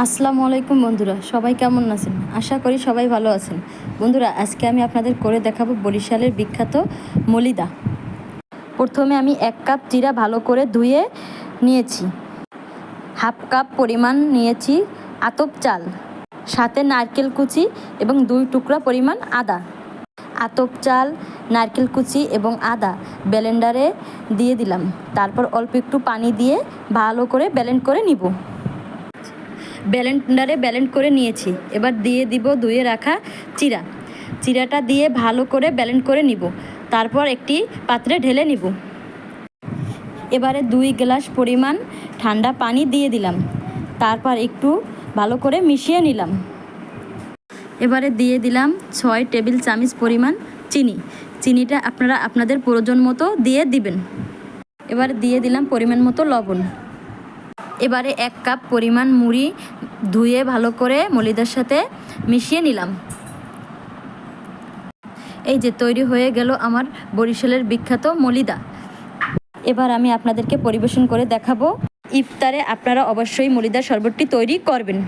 আসসালামু আলাইকুম বন্ধুরা, সবাই কেমন আছেন? আশা করি সবাই ভালো আছেন। বন্ধুরা, আজকে আমি আপনাদের করে দেখাবো বরিশালের বিখ্যাত মলিদা। প্রথমে আমি এক কাপ জিরা ভালো করে ধুয়ে নিয়েছি। হাফ কাপ পরিমাণ নিয়েছি আতপ চাল, সাথে নারকেল কুচি এবং দুই টুকরা পরিমাণ আদা। আতপ চাল, নারকেল কুচি এবং আদা ব্লেন্ডারে দিয়ে দিলাম। তারপর অল্প একটু পানি দিয়ে ভালো করে ব্যালেন্ড করে নিব। ব্যালেন্ডারে ব্যালেন্ড করে নিয়েছি। এবার দিয়ে দিব ধুয়ে রাখা চিরা। চিরাটা দিয়ে ভালো করে ব্যালেন্ড করে নিব। তারপর একটি পাত্রে ঢেলে নিব। এবারে দুই গ্লাস পরিমাণ ঠান্ডা পানি দিয়ে দিলাম। তারপর একটু ভালো করে মিশিয়ে নিলাম। এবারে দিয়ে দিলাম ছয় টেবিল চামচ পরিমাণ চিনি। চিনিটা আপনারা আপনাদের প্রয়োজন মতো দিয়ে দিবেন। এবারে দিয়ে দিলাম পরিমাণ মতো লবণ। এবারে এক কাপ পরিমাণ মুড়ি ধুয়ে ভালো করে মলিদার সাথে মিশিয়ে নিলাম। এই যে তৈরি হয়ে গেল আমার বরিশালের বিখ্যাত মলিদা। এবার আমি আপনাদেরকে পরিবেশন করে দেখাবো। ইফতারে আপনারা অবশ্যই মলিদার শরবতটি তৈরি করবেন।